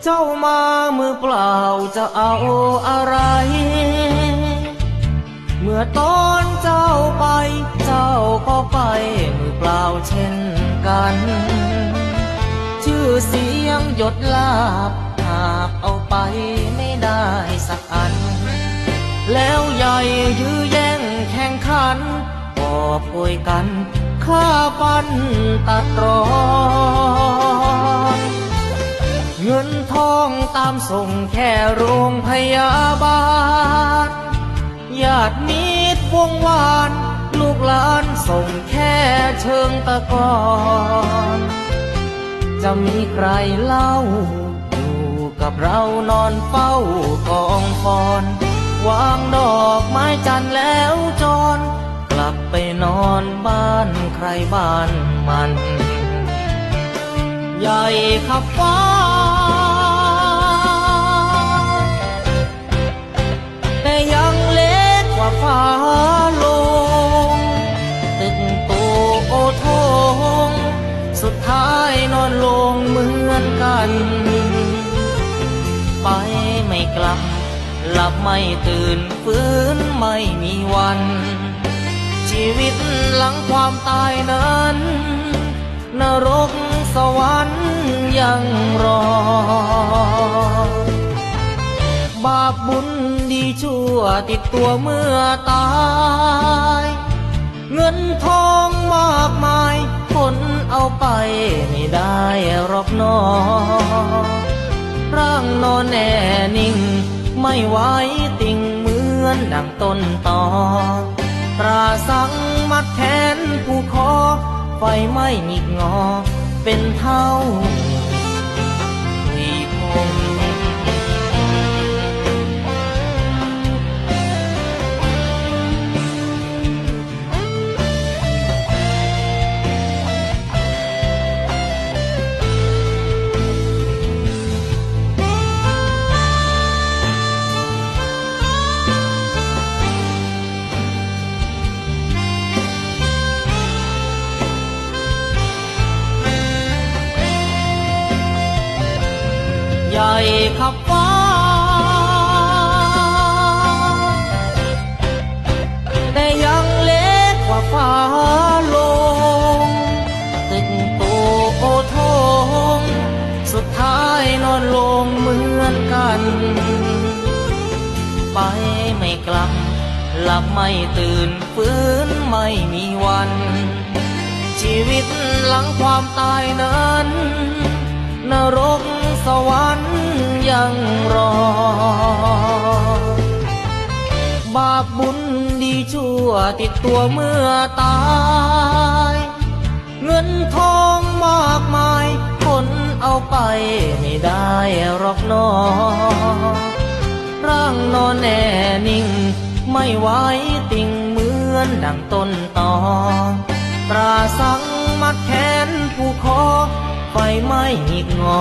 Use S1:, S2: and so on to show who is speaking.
S1: เจ้ามามือเปล่าจะเอาอะไร เมื่อตอนเจ้าไป เจ้าก็ไปมือเปล่าเช่นกัน ชื่อเสียงหยดลาบหากเอาไปไม่ได้สักอัน แล้วใหญ่ยื้อแย่งแข่งขันก็ป่วยกันฆ่าฟันตัดรอามส่งแค่โรงพยาบาลญาติมิตรวงวาน ลูกหลานส่งแค่เชิงตะกอนจะมีใครเล่า อยู่กับเรานอนเฝ้ากองฟอน วางดอกไม้จันแล้วจร กลับไปนอนบ้านใครบ้านมัน ใหญ่ขับฟ้า นกันไปไม่กลับ หลับไม่ตื่นฟื้นไม่มีวัน ชีวิตหลังความตายนั้น นรกสวรรค์ยังรอ บาปบุญดีชั่วติดตัวเมื่อตาย เงินทอง ไม่ได้หรอกนอร่างนอนแน่นิ่ง ไม่ไหวติ่งเหมือนดังต้นตอตราสังมัดแขนผู้คอไฟไหม้หงิกงอ เป็นเท่า ใหญ่ขับฟ้า แต่ยังเล็กกว่าฟ้าลง ตึกโตโอทงสุดท้ายนอนลงเหมือนกัน ไปไม่กลับ หลับไม่ตื่นฟื้นไม่มีวัน ชีวิตหลังความตายนั้น นรก สวรรค์ยังรอ บาปบุญดีชั่วติดตัวเมื่อตาย เงินทองมากมาย คนเอาไปไม่ได้หรอกนอ ร่างนอนแน่นิ่ง ไม่ไหวติ่งเหมือนดังต้นตอตราสังมัดแขนผู้คอไฟไหม้หงิกงอ